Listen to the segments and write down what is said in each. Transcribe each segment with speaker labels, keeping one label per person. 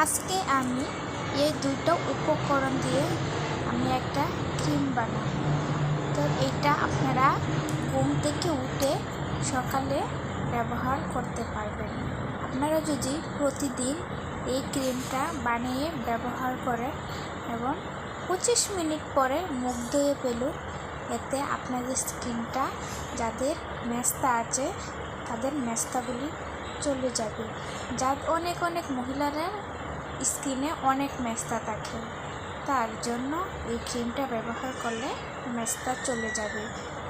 Speaker 1: আজকে আমি এই দুটো উপকরণ দিয়ে আমি একটা ক্রিম বানাবো। তো এটা আপনারা ঘুম থেকে উঠে সকালে ব্যবহার করতে পারবেন। আপনারা যদি প্রতিদিন এই ক্রিমটা বানিয়ে ব্যবহার করেন এবং পঁচিশ মিনিট পরে মুখ ধুয়ে ফেলুন, এতে আপনাদের স্কিনটা যাদের মেস্তা আছে, তাদের মেস্তাগুলি চলে যাবে। যার অনেক অনেক মহিলারা স্কিনে অনেক মেস্তা থাকে। তার জন্য এই ক্রিমটা ব্যবহার করলে মেস্তা চলে যাবে।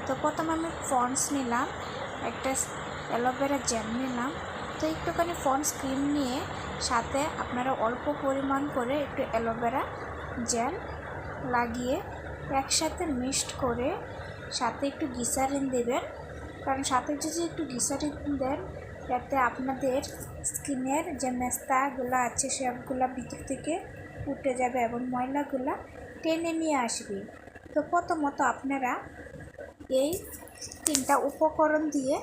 Speaker 1: তো প্রথমে আমি ফন্স নিলাম, একটা অ্যালোভেরা জ্যাম নিলাম। তো একটুখানি ফন্স ক্রিম নিয়ে সাথে আপনারা অল্প পরিমাণ করে একটু অ্যালোভেরা জেল লাগিয়ে একসাথে মিক্সড করে সাথে একটু গিসারিন দেবেন। কারণ সাথে যদি একটু গিসারিন দেন যাতে আপনাদের স্কিনের যে মেস্তাগুলো আছে, সবগুলো ভিতর থেকে উঠে যাবে এবং ময়লাগুলো টেনে নিয়ে আসবে। তো প্রথমত আপনারা এই তিনটা উপকরণ দিয়ে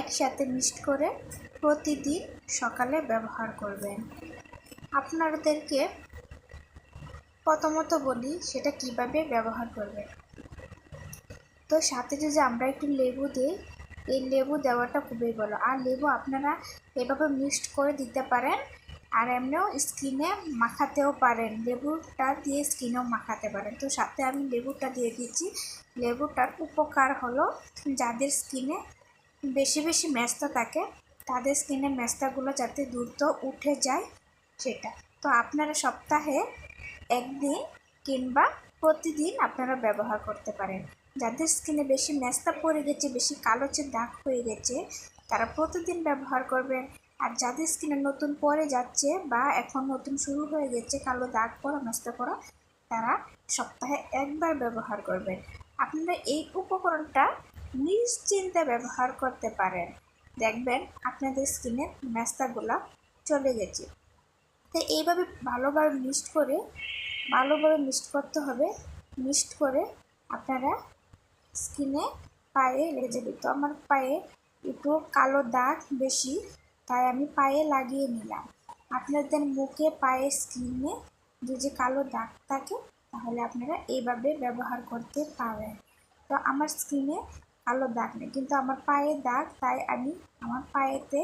Speaker 1: একসাথে মিক্সড করে প্রতিদিন সকালে ব্যবহার করবেন। আপনাদেরকে প্রথমত বলি সেটা কীভাবে ব্যবহার করবেন। তো সাথে যদি আমরা একটু লেবু দিই এই লেবু দেওয়াটা খুবই ভালো। আর লেবু আপনারা এভাবে মিক্সড করে দিতে পারেন আর এমনিও স্কিনে মাখাতেও পারেন। লেবুটা দিয়ে স্কিনেও মাখাতে পারেন। তো সাথে আমি লেবুটা দিয়ে দিচ্ছি। লেবুটার উপকার হলো যাদের স্কিনে বেশি বেশি মেস্তা থাকে, তাদের স্কিনে মেস্তাগুলো যাতে দ্রুত উঠে যায় সেটা। তো আপনারা সপ্তাহে একদিন কিংবা প্রতিদিন আপনারা ব্যবহার করতে পারেন। যাদের স্কিনে বেশি মেস্তা পড়ে গেছে, বেশি কালোচে দাগ হয়ে গেছে, তারা প্রতিদিন ব্যবহার করবেন। আর যাদের স্কিনে নতুন পরে যাচ্ছে বা এখন নতুন শুরু হয়ে গেছে, কালো দাগ পড়া মেস্তা পড়া, তারা সপ্তাহে একবার ব্যবহার করবেন। আপনারা এই উপকরণটা নিশ্চিন্তে ব্যবহার করতে পারেন। দেখবেন আপনাদের স্কিনের মেস্তাগুলো চলে গেছে। তো এইভাবে ভালোভাবে মিক্সড করে, ভালোভাবে মিক্সড করতে হবে। মিক্সড করে আপনারা স্কিনে পায়ে লেগে যাবে। তো আমার পায়ে একটু কালো দাগ বেশি, তাই আমি পায়ে লাগিয়ে নিলাম। আপনাদের মুখে পায়ে স্কিনে যদি কালো দাগ থাকে, তাহলে আপনারা এইভাবে ব্যবহার করতে পারেন। তো আমার স্কিনে কালো দাগ নেই, কিন্তু আমার পায়ে দাগ, তাই আমি আমার পায়েতে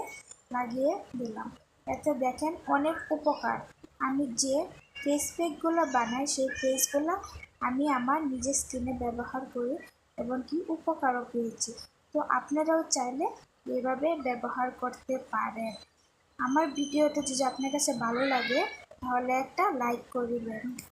Speaker 1: লাগিয়ে দিলাম। এতে দেখেন অনেক উপকার। আমি যে ফেস প্যাকগুলো বানাই, সেই ফেসগুলো আমি আমার নিজের স্কিনে ব্যবহার করি এবং কি উপকারও পেয়েছি। তো আপনারাও চাইলে এভাবে ব্যবহার করতে পারেন। আমার ভিডিওটা যদি আপনার কাছে ভালো লাগে, তাহলে একটা লাইক করিবেন